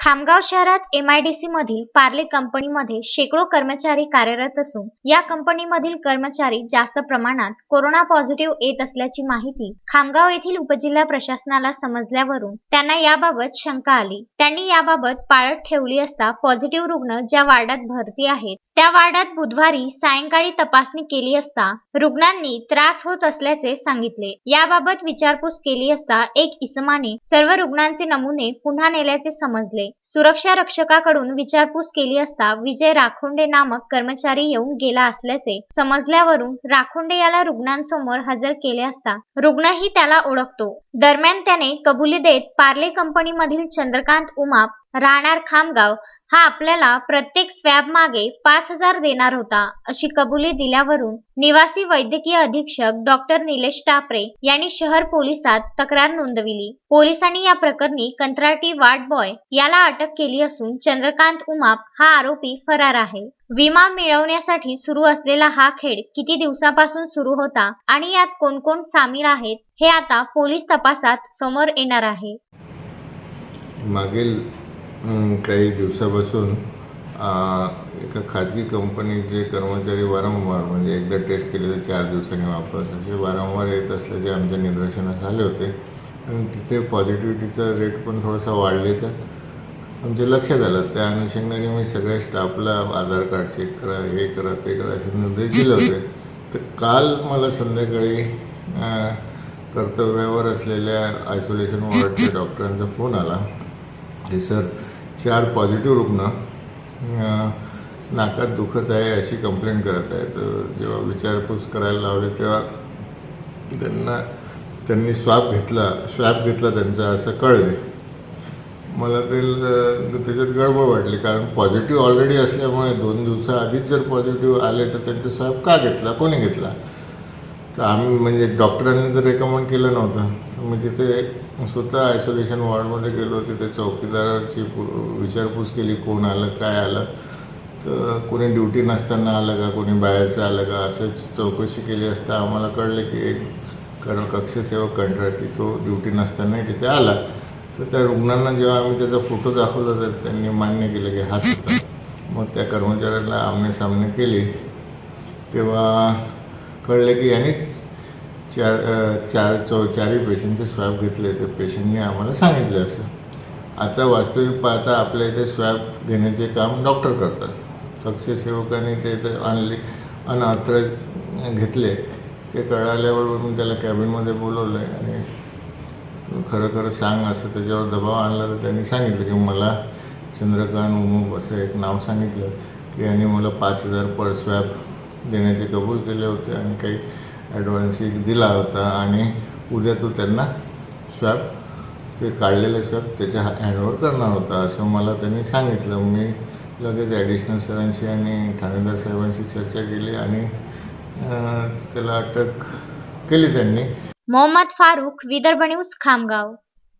खामगाव शहरात एमआयडीसी मधील पार्ले कंपनीमध्ये शेकडो कर्मचारी कार्यरत असून या कंपनीमधील कर्मचारी जास्त प्रमाणात कोरोना पॉझिटिव्ह येत असल्याची माहिती खामगाव येथील उपजिल्हा प्रशासनाला समजल्यावरून त्यांना याबाबत शंका आली. त्यांनी याबाबत पाळत ठेवली असता पॉझिटिव्ह रुग्ण ज्या वार्डात भरती आहेत त्या वार्डात बुधवारी सायंकाळी तपासणी केली असता रुग्णांनी त्रास होत असल्याचे सांगितले. याबाबत विचारपूस केली असता एक इसमाने सर्व रुग्णांचे नमुने पुन्हा नेल्याचे समजले. सुरक्षा रक्षकाकडून विचारपूस केली असता विजय राखोंडे नामक कर्मचारी येऊन गेला असल्याचे समजल्यावरून राखोंडे याला रुग्णांसमोर हजर केले असता रुग्णही त्याला ओळखतो. दरम्यान त्याने कबुली देत पार्ले कंपनीमधील चंद्रकांत उमाप राहणार खामगाव हा आपल्याला प्रत्येक स्वॅब मागे पाच हजार देणार होता अशी कबुली दिल्यावरून निवासी वैद्यकीय अधीक्षक डॉक्टर निलेश टापरे यांनी शहर पोलिसात तक्रार नोंदविली. पोलिसांनी या प्रकरणी कंत्राटी वार्ड बॉय याला अटक केली असून चंद्रकांत उमाप हा आरोपी फरार आहे. विमा मिळवण्यासाठी सुरू असलेला हा खेळ किती दिवसापासून सुरू होता आणि यात कोण कोण सामील आहेत हे आता पोलीस तपासात समोर येणार आहे. मागील काही दिवसापासून एका खाजगी कंपनीचे कर्मचारी वारंवार म्हणजे एकदा टेस्ट केले तर चार दिवसांनी वापस असे वारंवार येत असल्याचे आमच्या निदर्शनास आले होते. आणि तिथे पॉझिटिव्हिटीचा रेट पण थोडासा वाढल्याचा आमच्या लक्षात आलं. त्या अनुषंगाने मी सगळ्या स्टाफला आधार कार्ड चेक करा हे करा ते करा असे निर्देश दिले होते. तर काल मला संध्याकाळी कर्तव्यावर असलेल्या आयसोलेशन वॉर्डच्या डॉक्टरांचा फोन आला. हे सर चार पॉझिटिव्ह रुग्ण नाकात दुखत आहे अशी कंप्लेंट करत आहे तर जेव्हा विचारपूस करायला लावले तेव्हा त्यांना त्यांनी स्वाप घेतला स्वॅप घेतला त्यांचा असं कळले. मला ते त्याच्यात गडबड वाटली कारण पॉझिटिव्ह ऑलरेडी असल्यामुळे दोन दिवसाआधीच जर पॉझिटिव्ह आले तर त्यांचा स्वॅप का घेतला? कोणी घेतला? तर आम्ही म्हणजे डॉक्टरांनी तर रेकमेंड केलं नव्हतं. तर मी तिथे स्वतः आयसोलेशन वॉर्डमध्ये गेलो तिथे चौकीदाराची पु- विचारपूस केली कोण आलं काय आलं. तर कोणी ड्युटी नसताना आलं का कोणी बाहेरचं आलं का असं चौकशी केली असता आम्हाला कळलं की एक कारण कक्षसेवक कंत्राटी तो ड्युटी नसतानाही तिथे आला. तर त्या रुग्णांना जेव्हा आम्ही त्याचा फोटो दाखवला तर त्यांनी मान्य केलं की हाच होता मग त्या कर्मचाऱ्याला आमने सामने केली. तेव्हा कळले की यांनीच चार चार चौ चारही पेशंटचे स्वॅब घेतले ते पेशंटने आम्हाला सांगितले असं. आता वास्तविक पाहता आपल्या इथे स्वॅब घेण्याचे काम डॉक्टर करतात. कक्षसेवकांनी ते तर आणले अनऑथराईज घेतले. ते कळाल्यावर मी त्याला कॅबिनमध्ये बोलवलं आहे आणि खरं खरं सांग असं त्याच्यावर दबाव आणला तर त्यांनी सांगितलं की मला चंद्रकांत उमुक असं एक नाव सांगितलं की यांनी मला पाच हजार पर स्वॅब देण्याचे कबूल केले होते आणि काही ॲडव्हान्सही दिला होता. आणि उद्या तो त्यांना स्वॅब ते काढलेले स्वॅब त्याच्या हँडओवर करणार होता असं मला त्यांनी सांगितलं. मी लगेच ॲडिशनल सरांशी आणि ठाणेदार साहेबांशी चर्चा केली आणि त्याला अटक केली त्यांनी. मोहम्मद फारुख विदर्भ न्यूज खामगाव.